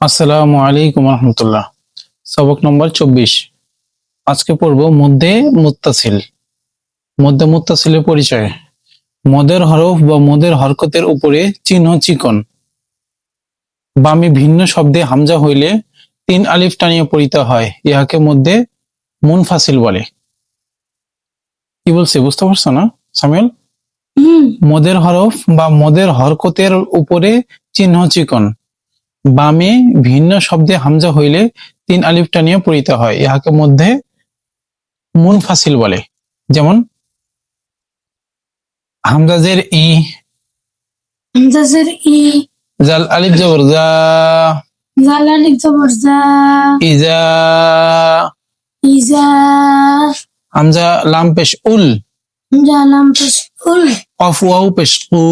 আসসালামু আলাইকুম রহমতুল্লাহ। সবক নম্বর চব্বিশ। আজকে পড়ব মধ্যে মুত্তাসিল। মধ্যে মুত্তাসিলের পরিচয়। মদের হরফ বা মদের হরকতের উপরে চিহ্ন চিকন। বামে ভিন্ন শব্দে হামজা হইলে তিন আলিফ টানিয়ে পড়িতে হয়। ইহাকে মধ্যে মুনফাসিল বলে। কি বলছে বুঝতে পারছ না সামিল মদের হরফ বা মদের হরকতের উপরে চিহ্ন চিকন। বামে ভিন্ন শব্দে হামজা হইলে তিন আলিফ টানিয়ে পড়িতে হয়। ইহাকে মধ্যে মুনফাসিল বলে। যেমন হামজাজের ই হামজাজের ই জাল আলিফ জবর জা জালালিক জবর জা ইজা ইজা হামজা লাম পেশ উল হামজা লাম পেশ উল কফ ওয়াও পেশ কু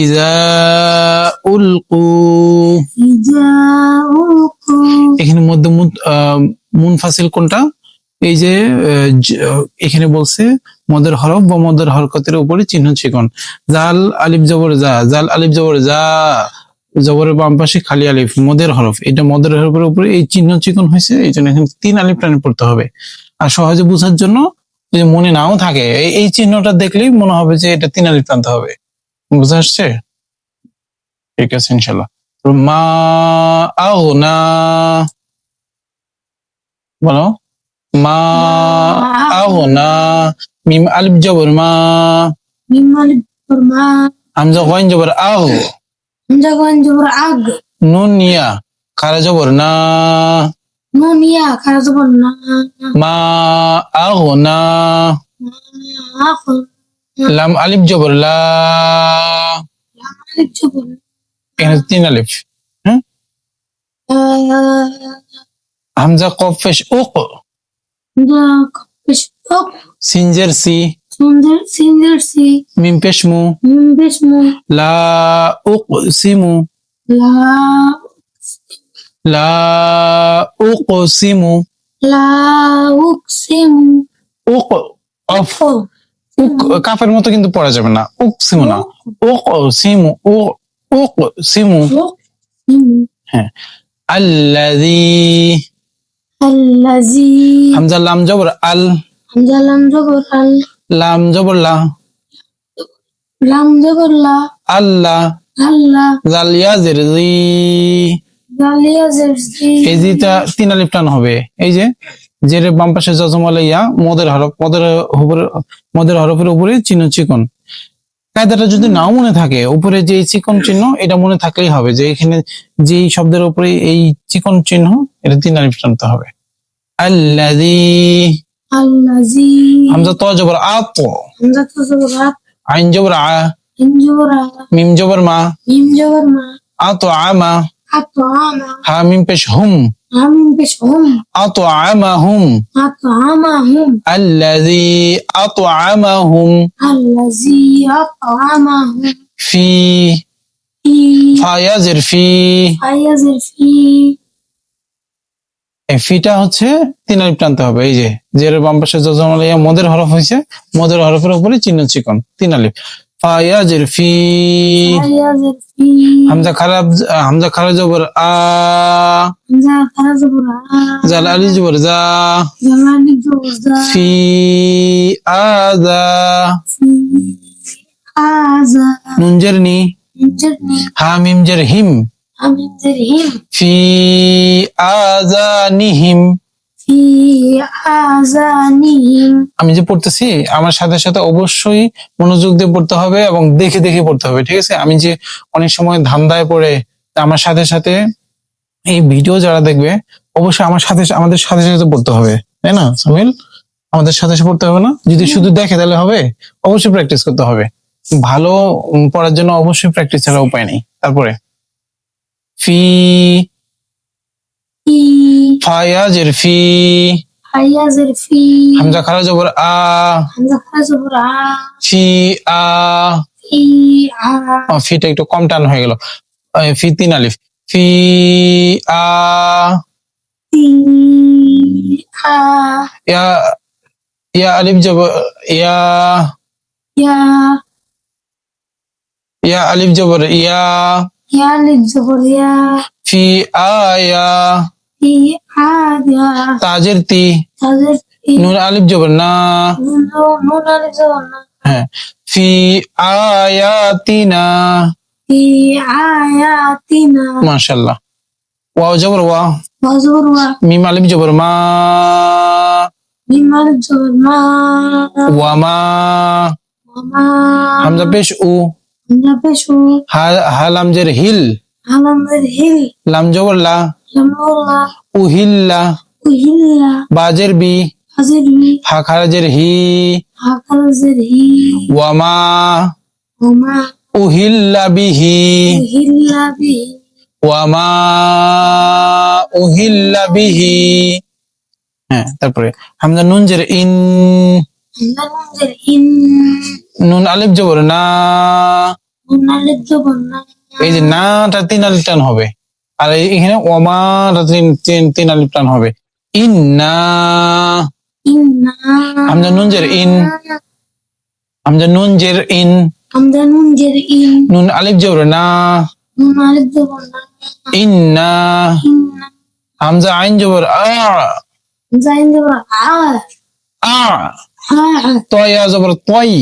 ইজা উল কু ইজা উ কু এখানে মধ্যে মুনফাসিল কোনটা? এই যে এখানে বলছে মদের হরফ বা মদের হরকতের উপরে চিহ্ন চিকন। জাল আলিফ জবর যা জাল আলিফ জবর যা জবরের বাম পাশে খালি আলিফ মদের হরফ। এটা মদের হরফের উপরে এই চিহ্ন চিকন হয়েছে এই জন্য এখানে তিন আলিফ টানে পড়তে হবে। আর সহজে বোঝার জন্য যদি মনে নাও থাকে এই- চিহ্নটা দেখলেই মনে হবে যে এটা তিন আলিফ টানতে হবে। বুঝা আসছে? ঠিক আছে ইনশাল্লাহ মা আও না বলো। মা আও না মিম আলিফ জবর মা। মিম আলিফ জবর মা। হামজা গইন জবর আও হামজা গন জবর আগ। নুন ইয়া খারা জবর না। জবর না। মা আও না। আখ লাম আলিফ জবর লা। লাম আলিফ জবর। এখানে তিন আলিফ। হ্যাঁ হামজা কফ পেশ উক পেশ ওক সিনজের সি। সুন্দর সিন্দর সি। মিম পেশ মু। মিম পেশ মু। লা উক সিমু লা লা উকসিমু উক অফ ও উক কাফের মতো কিন্তু পড়া যাবে না। উক সিমু না। উক সিমু উক উক সিমু উকসিমু আল্লাযী। আল্লাজি হামজা লাম জবর আল। হামজা লাম জবর আল। লাম জবর লা। লাম জবর লা। আল্লাহ আল্লাহ জাল ইয়াজের জি। এই জিটা তিন আলিফ টান হবে। এই যে জের বাম পাশে জজমালে ইয়া মদের হরফ মদের উপরে মদের হরফের উপরে চিহ্ন চিকন। কায়দাটা যদি নাও মনে থাকে উপরে যে চিকন চিহ্ন এটা মনে থাকলেই হবে যে এখানে যেই শব্দের উপরে এই চিকন চিহ্ন এটা তিন আলিফ টানতে হবে। আল্লাযী। আল্লাজি হামজা তো জবর আত হামজা তো জবর আত আইন জবর আ। ইন জবর আ। মিম জবর মা। মিম জবর মা। আত আমা আত আমা হা মিম পেশ হুম হামিম পেশ হুম আত আমাহুম আত আমা হুম الذي أطعمهم আল্লাজি আত আমা হুম في ফি ফায়াজের ফি আয়াজের ফি এই ফিটা হচ্ছে তিন আলিফ টানতে হবে এই যে জের বাম পাশে জজমালিয়া মদের হরফ হয়েছে মদের হরফের উপরে চিহ্ন চিকন তিন আলিফ ফায়াজের ফি। হামজা খারাপ হামজা খারাপ জবর আ। জাল আলি জবর জা। ফি আজা ফি আজা নুনজের হামিম জের হিম ফি আজানিহিম আমি যে পড়তেছি আমার সাথে সাথে অবশ্যই মনোযোগ দিয়ে পড়তে হবে এবং দেখে দেখে পড়তে হবে ঠিক আছে? আমি যে অনেক সময় ধান্দায় পড়ে আমার সাথে সাথে এই ভিডিও যারা দেখবে অবশ্যই আমার সাথে আমাদের সাথে সাথে পড়তে হবে তাই না সামিল? আমাদের সাথে সাথে পড়তে হবে না? যদি শুধু দেখে তাহলে হবে? অবশ্যই প্র্যাকটিস করতে হবে। ভালো পড়ার জন্য অবশ্যই প্র্যাকটিস ছাড়া উপায় নেই। তারপরে ফি ফায়াজের ফি আয়াজের ফি হামজা খারা জবর আ হামজা খারা জবর আ ফি আ ফি আ ফিটা একটু কম টান হয়ে গেল। ফি তিন আলিফ। ফি আ। ফি আ। ইয়া ইয়া আলিফ জব ইয়া। ইয়া। ইয়া আলিফ জবর ইয়া। ইয়া আলিফ জবর ইয়া। ফি আয়া তাজের তি। নুন আলিফ জবর না। নুন আলিফ জবর না। হ্যাঁ। ফি আয়াতিনা। ফি আয়াতিনা। মাশাআল্লাহ। ওয়াও জবর ওয়া। ওয়া জবর ওয়া। মিম আলিফ জবর মা। মিম আলিফ জবর মা। ওয়া মা। হামজা পেশ উ। হামজা পেশু হা হা জের হিল। হালামের হিল। লাম জবর লা। উহিল্লা উহিল্লা বাজের বি হাজির বি হাখারাজের হি হাকালজের হি ওয়া মা ওমা উহিল্লা বিহি উহিল্লা বি ওয়া মা উহিল্লা বিহি হ্যাঁ তারপরে হামজা নুন জের ইন নুন আলিফ জবর না উনালিফ জবর না এই যে নাটা তিন আলিফ টান হবে। আর এখানে ওমাটা তিন তিন তিন আলিফ টান হবে। ইন্না। হামজা নুন জের ইন। হামজা নুন জের ইন হামজানুজের ইন। নুন আলিফ জবর না। উনালিফ জবর না। ইন্না। হামজা আইন জবর আ। জাইন জবর আ। আ। তয়া জবর তয়।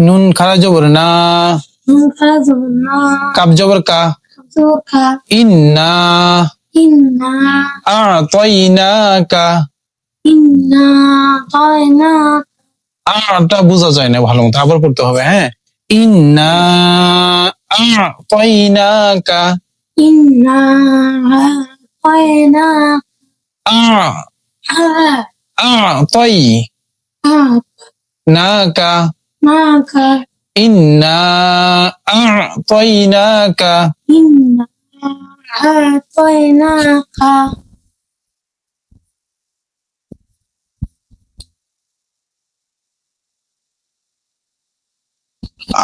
নুন খারা জবর না। নুন খা জবর না। কাপ জবর কা। জবর খা ইন্না ইন্না আ তয়না কা ইন্না তাইনা আটা বোঝা যায় না ভালো মতো আবার পড়তে হবে হ্যাঁ? ইন্না আ তয়না কা ইন্না তাইনা আ আ কা ইন্না আ তয়না কা ইন্না তাইনা খা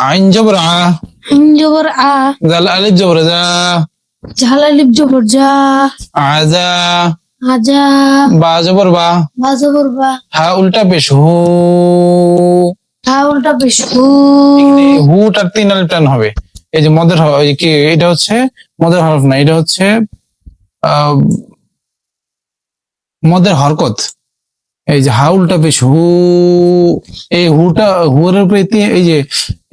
আইন জবর আ আইন জবর আ জাল আলিফ জবর যা ঝালালিপ জবর যা আজা আজা বা জবর বা বা জবর উল্টা পেশ হু হা উল্টা পেশ হু হুটার তিন আলিফ টান হবে। এই যে মদের কি এটা হচ্ছে মদের হরফ না এটা হচ্ছে আহ, মদের হরকত। এই যে হা উল্টা পেশ হু এই হুটা হুয়ের উপরে এই যে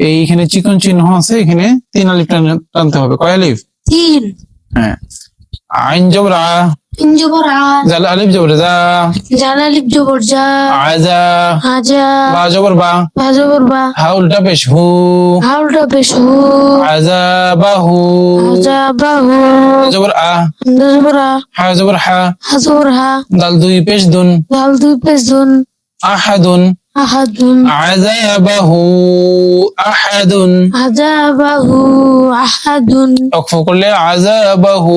এইখানে চিকন চিহ্ন আছে এখানে তিন আলিফ টান- টানতে হবে। কয় আলিফ? তিন। হ্যাঁ। আইন জবর আ তিন জবর আ জাল আলিফ জবর যা ঝালালিপ জবর যা আজা আজা বা জবর বা বা জবর বা হা উল্টা পেশ হু হা উল্টা পেশ হু আজা বা হু আজা বা হু জবর আ হামজা জবর আ হা জবর হা হা জবর হা দাল দুই পেশ দুন দাল দুই পেশ দুন আহাদুন আহাদুন আযাবাহু আহাদুন আজাবাহু আহাদুন অক্ফ করলে আযাবাহু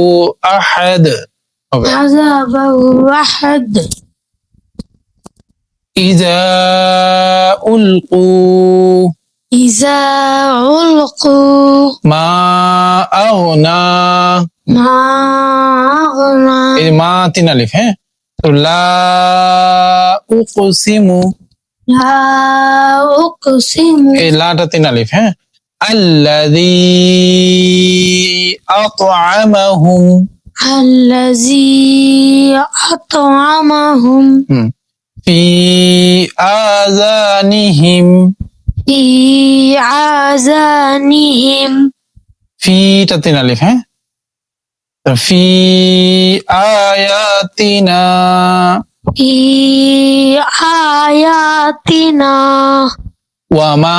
আহাদ হবে আজাবাহু আহাদ ইজা উলকু ইজা উলকু মা আগনা মা আগনা এই মা তিন আলিফ হ্যাঁ তো লা উকসিমু লা উকসিমু এই লাটা তিন আলিফ হ্যাঁ আল্লাযী আত'আমাহুম الذي أطعمهم হুম ফি আযানিহিম في آذانهم ফিটা তিন আলিফ হ্যাঁ তো ফি আয়াতিনা في آياتنا আয়াতিনা ওয়ামা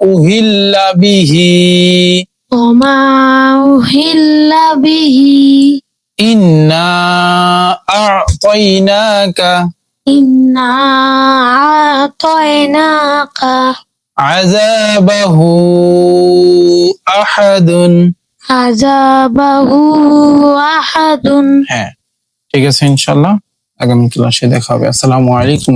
উহিল্লা বিহি। ওমা উহিল্লা বিহি। ইন্না আতাইনাকা। ইন্না আতাইনাকা। আযাবাহু আহাদুন। আযাবাহু আহাদুন। হ্যাঁ ঠিক আছে ইনশাআল্লাহ। আগামী ক্লাসে দেখা হবে। আসসালামু আলাইকুম